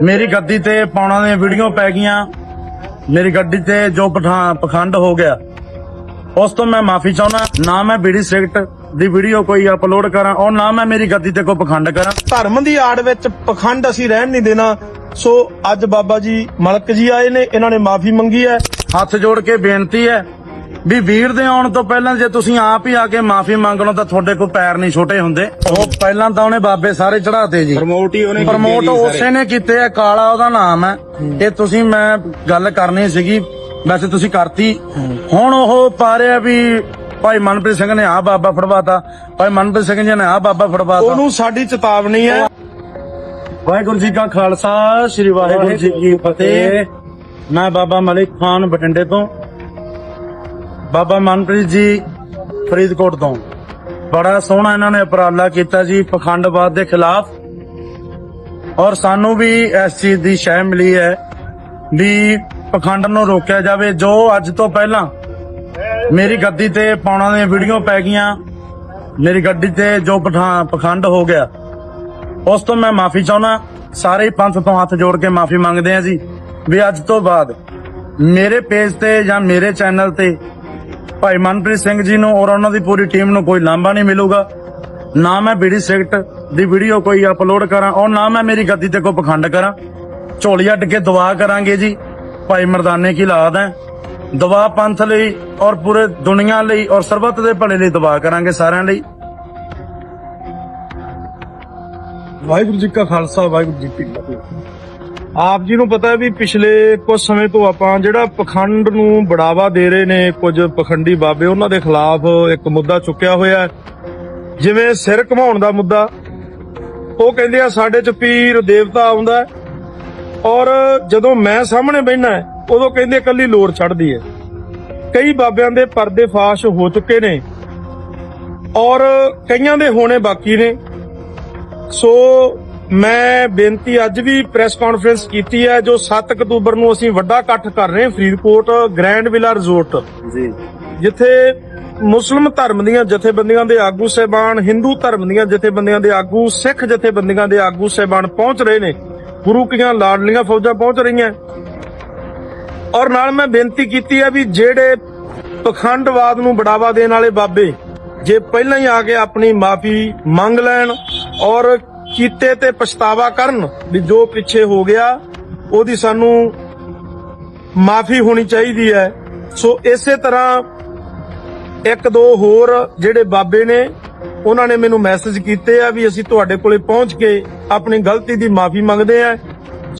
ਮੇਰੀ ਗੱਦੀ ਤੇ ਪਾਉਣਾ ਦੀਆਂ ਵੀਡੀਓ ਪੈ ਗਈਆਂ। ਮੇਰੀ ਗੱਡੀ ਤੇ ਜੋ ਪਠਾਨ ਪਖੰਡ ਹੋ ਗਿਆ। ਉਸ ਤੋਂ ਮੈਂ ਮਾਫੀ ਚਾਹੁੰਦਾ। ਨਾ ਮੈਂ ਬੀੜੀ ਸਿਗਰਟ ਦੀ ਵੀਡੀਓ ਕੋਈ ਅਪਲੋਡ ਕਰਾਂ ਔਰ ਨਾ ਮੈਂ ਮੇਰੀ ਗੱਦੀ ਤੇ ਕੋਈ ਪਖੰਡ ਕਰਾਂ। ਧਰਮ ਦੀ ਆੜ ਵਿੱਚ ਪਖੰਡ ਅਸੀਂ ਰਹਿਣ ਨਹੀਂ ਦੇਣਾ। ਸੋ ਅੱਜ ਬਾਬਾ ਜੀ ਮਲਕ ਜੀ ਆਏ ਨੇ। ਇਹਨਾਂ ਨੇ ਮਾਫੀ ਮੰਗੀ ਹੈ। ਹੱਥ ਜੋੜ ਕੇ ਬੇਨਤੀ ਹੈ ਵੀ ਵੀਰ ਦੇ ਆਉਣ ਤੋਂ ਪਹਿਲਾਂ ਜੇ ਤੁਸੀਂ ਆਪ ਹੀ ਆ ਕੇ ਮਾਫੀ ਮੰਗ ਲਓ ਤਾਂ ਤੁਹਾਡੇ ਕੋਲ ਪੈਰ ਨਹੀਂ ਛੋਟੇ ਹੁੰਦੇ। ਉਹ ਪਹਿਲਾਂ ਤਾਂ ਉਹਨੇ ਬਾਬੇ ਸਾਰੇ ਚੜਾਤੇ ਜੀ। ਪ੍ਰਮੋਟ ਹੀ ਉਹਨੇ ਪ੍ਰਮੋਟ ਉਸੇ ਨੇ ਕੀਤੇ ਆ ਕਾਲਾ ਉਹਦਾ ਨਾਮ ਹੈ। ਇਹ ਤੁਸੀਂ ਮੈਂ ਗੱਲ ਕਰਨੀ ਸੀਗੀ ਵੈਸੇ ਤੁਸੀਂ ਕਰਤੀ। ਹੁਣ ਉਹ ਪਾ ਰਿਹਾ ਵੀ ਭਾਈ ਮਨਪ੍ਰੀਤ ਸਿੰਘ ਨੇ ਆ ਬਾਬਾ ਫੜਵਾਤਾ ਭਾਈ ਮਨਪ੍ਰੀਤ ਸਿੰਘ ਜੀ ਨੇ ਆ ਬਾਬਾ ਫੜਵਾਤਾ। ਉਹਨੂੰ ਸਾਡੀ ਚੇਤਾਵਨੀ ਹੈ। ਵਾਹਿਗੁਰੂ ਜੀ ਕਾ ਖਾਲਸਾ ਸ੍ਰੀ ਵਾਹਿਗੁਰੂ ਜੀ ਕੀ ਫਤਿਹ। ਮੈਂ ਬਾਬਾ ਮਲਿਕ ਖਾਨ ਬਟਿੰਡੇ ਤੋਂ। ਬਾਬਾ ਮਨਪ੍ਰੀਤ ਜੀ ਫਰੀਦਕੋਟ ਤੋਂ। ਬੜਾ ਸੋਹਣਾ ਇਹਨਾਂ ਨੇ ਉਪਰਾਲਾ ਕੀਤਾ ਜੀ ਪਖੰਡਵਾਦ ਦੇ ਖਿਲਾਫ। ਔਰ ਸਾਨੂੰ ਵੀ ਇਸ ਚੀਜ਼ ਦੀ ਸ਼ਹਿ ਮਿਲੀ ਹੈ ਵੀ ਪਖੰਡ ਨੂੰ ਰੋਕਿਆ ਜਾਵੇ। ਜੋ ਅੱਜ ਤੋਂ ਪਹਿਲਾਂ ਮੇਰੀ ਗੱਦੀ ਤੇ ਪਾਉਣਾ ਦੀਆਂ ਵੀਡੀਓ ਪੈ ਗਈਆਂ, ਮੇਰੀ ਗੱਡੀ ਤੇ ਜੋ ਪਠਾਨ ਪਖੰਡ ਹੋ ਗਿਆ, ਉਸ ਤੋਂ ਮੈਂ ਮਾਫੀ ਚਾਹੁੰਦਾ। ਸਾਰੇ ਪੰਥ ਤੋਂ ਹੱਥ ਜੋੜ ਕੇ ਮਾਫੀ ਮੰਗਦੇ ਆ ਜੀ ਵੀ ਅੱਜ ਤੋਂ ਬਾਅਦ ਮੇਰੇ ਪੇਜ ਤੇ ਜਾਂ ਮੇਰੇ ਚੈਨਲ ਤੇ ਭਾਈ ਮਨਪ੍ਰੀਤ ਸਿੰਘ ਜੀ ਨੂੰ ਔਰ ਉਹਨਾਂ ਦੀ ਪੂਰੀ ਟੀਮ ਨੂੰ ਕੋਈ ਲਾਂਭਾ ਨਹੀਂ ਮਿਲੂਗਾ। ਨਾ ਮੈਂ ਬੀੜੀ ਸਿਗਰਟ ਦੀ ਵੀਡੀਓ ਕੋਈ ਅਪਲੋਡ ਕਰਾਂ ਔਰ ਨਾ ਮੈਂ ਮੇਰੀ ਗੱਦੀ ਤੇ ਕੋਈ ਪਖੰਡ ਕਰਾਂ। ਝੋਲੀ ਅੱਡ ਕੇ ਦੁਆ ਕਰਾਂਗੇ ਜੀ। ਭਾਈ ਮਰਦਾਨੇ ਕੀ ਲਾਦ ਹੈ। ਦਵਾ ਪੰਥ ਲਈ ਔਰ ਪੂਰੇ ਦੁਨੀਆ ਲਈ ਔਰ ਸਰਬੱਤ ਦੇ ਭਲੇ ਲਈ ਦਵਾ ਕਰਾਂਗੇ ਸਾਰਿਆਂ ਲਈ। ਵਾਹਿਗੁਰੂ ਜੀ ਕਾ ਖਾਲਸਾ, ਵਾਹਿਗੁਰੂ ਜੀ ਕੀ ਫਤਿਹ। ਆਪ ਜੀ ਨੂੰ ਪਤਾ ਵੀ ਪਿਛਲੇ ਕੁਝ ਸਮੇਂ ਤੋਂ ਆਪਾਂ ਜਿਹੜਾ ਪਖੰਡ ਨੂੰ ਬੜਾਵਾ ਦੇ ਰਹੇ ਨੇ ਕੁਝ ਪਖੰਡੀ ਬਾਬੇ, ਉਹਨਾਂ ਦੇ ਖਿਲਾਫ ਇੱਕ ਮੁੱਦਾ ਚੁੱਕਿਆ ਹੋਇਆ ਹੈ। ਜਿਵੇਂ ਸਿਰ ਘਮਾਉਣ ਦਾ ਮੁੱਦਾ, ਉਹ ਕਹਿੰਦੇ ਆ, ਸਾਡੇ ਚ ਪੀਰ ਦੇਵਤਾ ਆਉਂਦਾ ਔਰ ਜਦੋਂ ਮੈਂ ਸਾਹਮਣੇ ਬੈਠਣਾ ਉਦੋਂ ਕਹਿੰਦੇ ਕੱਲੀ ਲੋੜ ਚੜਦੀ ਹੈ। ਕਈ ਬਾਬਿਆਂ ਦੇ ਪਰਦੇ ਫਾਸ਼ ਹੋ ਚੁੱਕੇ ਨੇ ਔਰ ਕਈਆਂ ਦੇ ਹੋਣੇ ਬਾਕੀ ਨੇ। ਸੋ ਮੈਂ ਬੇਨਤੀ ਅੱਜ ਵੀ ਪ੍ਰੈਸ ਕਾਨਫਰੰਸ ਕੀਤੀ ਹੈ ਜੋ 7 ਅਕਤੂਬਰ ਨੂੰ ਅਸੀਂ ਵੱਡਾ ਇਕੱਠ ਕਰ ਰਹੇ ਹਾਂ ਫਰੀਦਕੋਟ ਗ੍ਰੈਂਡ ਵਿਲਾ ਰਿਜ਼ੋਰਟ। ਜੀ। ਜਿੱਥੇ ਮੁਸਲਮ ਧਰਮ ਦੀਆਂ ਜਥੇਬੰਦੀਆਂ ਦੇ ਆਗੂ ਸਹਿਬਾਨ ਹਿੰਦੂ ਧਰਮ ਦੀਆਂ ਜਥੇਬੰਦੀਆਂ ਦੇ ਆਗੂ ਸਿੱਖ ਜਥੇਬੰਦੀਆਂ ਦੇ ਆਗੂ ਸਹਿਬਾਨ ਪਹੁੰਚ ਰਹੇ ਨੇ। ਗੁਰੂ ਕੀਆਂ ਲਾਡਲੀਆਂ ਫੌਜਾਂ ਪਹੁੰਚ ਰਹੀਆਂ। ਔਰ ਨਾਲ ਮੈਂ ਬੇਨਤੀ ਕੀਤੀ ਹੈ ਵੀ ਜਿਹੜੇ ਪਖੰਡਵਾਦ ਨੂੰ ਬੜਾਵਾ ਦੇਣ ਵਾਲੇ ਬਾਬੇ ਜੇ ਪਹਿਲਾਂ ਹੀ ਆ ਕੇ ਆਪਣੀ ਮਾਫੀ ਮੰਗ ਲੈਣ ਔਰ ਕੀਤੇ ਤੇ ਪਛਤਾਵਾ ਕਰਨ ਵੀ ਜੋ ਪਿੱਛੇ ਹੋ ਗਿਆ, ਉਹਦੀ ਸਾਨੂੰ ਮਾਫੀ ਹੋਣੀ ਚਾਹੀਦੀ ਹੈ। ਸੋ ਇਸੇ ਤਰ੍ਹਾਂ ਇੱਕ ਦੋ ਹੋਰ ਜਿਹੜੇ ਬਾਬੇ ਨੇ, ਉਹਨਾਂ ਨੇ ਮੈਨੂੰ ਮੈਸੇਜ ਕੀਤੇ ਆ ਵੀ ਅਸੀਂ ਤੁਹਾਡੇ ਕੋਲੇ ਪਹੁੰਚ ਕੇ ਆਪਣੀ ਗਲਤੀ ਦੀ ਮਾਫੀ ਮੰਗਦੇ ਆ